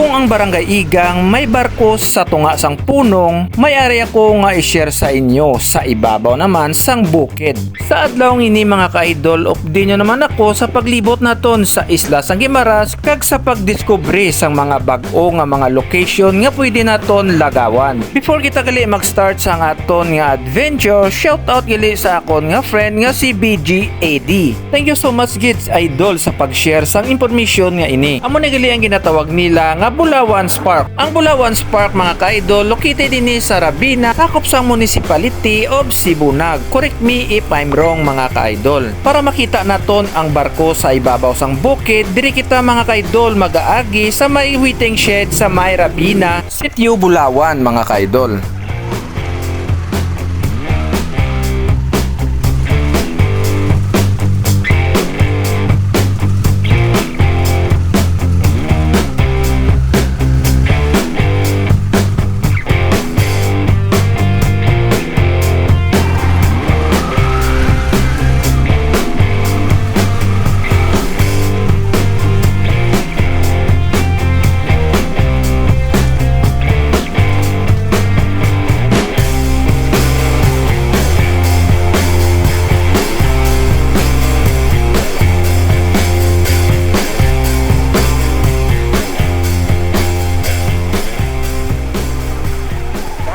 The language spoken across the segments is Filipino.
Kung ang barangay Igang may barko sa tunga sang punong, may area ko nga i-share sa inyo sa ibabaw naman sang bukid. Sa adlaw ini mga ka-idol, update nyo naman ako sa paglibot naton sa isla sang Gimaras kag sa pagdiskubre sang mga bag-o nga mga location nga pwede naton lagawan. Before kita gali mag-start sa aton nga adventure, shout out gali sa akon nga friend nga si BGAD. Thank you so much kids idol sa pag-share sang information nga ini. Amo na gali ang ginatawag nila nga Bulawan Spark. Ang Bulawan Spark mga ka-idol located ini sa Rabina, sakop sang municipality of Sibunag. Correct me if I'm wrong mga ka-idol. Para makita naton ang barko sa ibabaw sang bukid, diri kita mga ka-idol mag-aagi sa may waiting shed sa may Rabina, Sitio Bulawan mga ka-idol.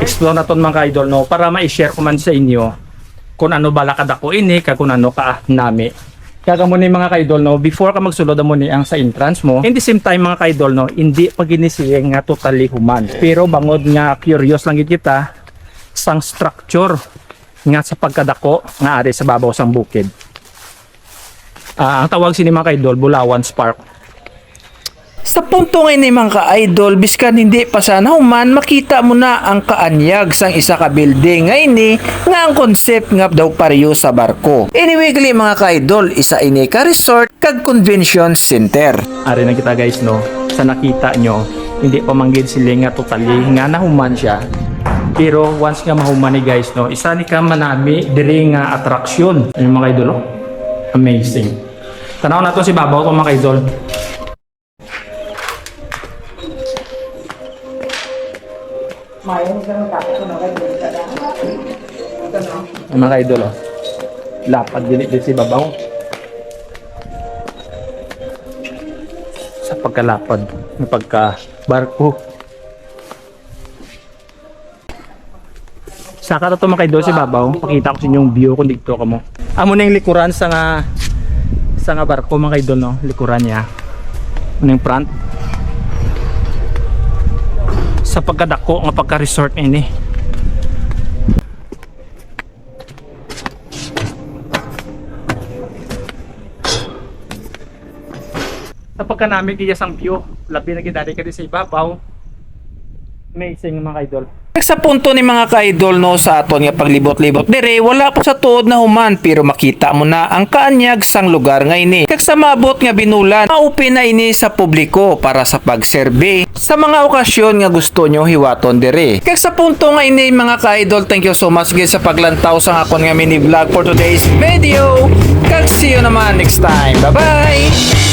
Explore naton mga idol no? Para ma-share ko man sa inyo kung ano bala kada ko ini kag kung ano ka nami. Kaya mo ni mga kaidol no? Before ka magsulod mo ni ang sa entrance mo. In the same time mga kaidol no? Hindi pa ginisiyeng nga totally human. Pero bangod nga curious lang gid kita sang structure nga sa pagkadako nga ari sa babaw sang bukid. Ah, ang tawag sini mga kaidol Bulawan Spark Sa punto ngayon mga ka-idol, biskan hindi pa sana human, makita mo na ang kaanyag sang isa ka building ngayon ni nga ang concept nga daw pareho sa barko. Anyway, mga ka-idol, isa ini ka resort kag convention center. Ari na kita guys no, sa nakita nyo, hindi pa manggid sila nga totally nga nahuman siya. Pero once nga mahuman ni guys no, isa ni ka manami diri nga attraction. Yung mga idol, oh. amazing. Tanaw na to si Babaw to mga idol. Yung mga idol, oh. lapad din din si Babaw. sa pagkalapad ng pagka barko. Saka to mga si Babaw, pakita ko sa inyo yung view kung dito ka mo. Amo na yung likuran sa nga sa nga barko mga kaidol no, likuran niya. Ano yung front? Sa pagkadako nga pagka-resort ini. Sa pagkanamig iya sang view, labi na gidari ka sa ibabaw. Amazing mga kaidol. Sa punto ni mga ka-idol no sa aton nga paglibot-libot dire wala pa sa tuod na human pero makita mo na ang kaanyag sang lugar nga ini. Kag sa mabot nga binulan, ma-open na ini sa publiko para sa pag-survey sa mga okasyon nga gusto nyo hiwaton dire. Kag sa punto nga ini mga ka-idol, thank you so much guys sa paglantaw sa akon nga mini vlog for today's video. Kag see you naman next time. Bye-bye!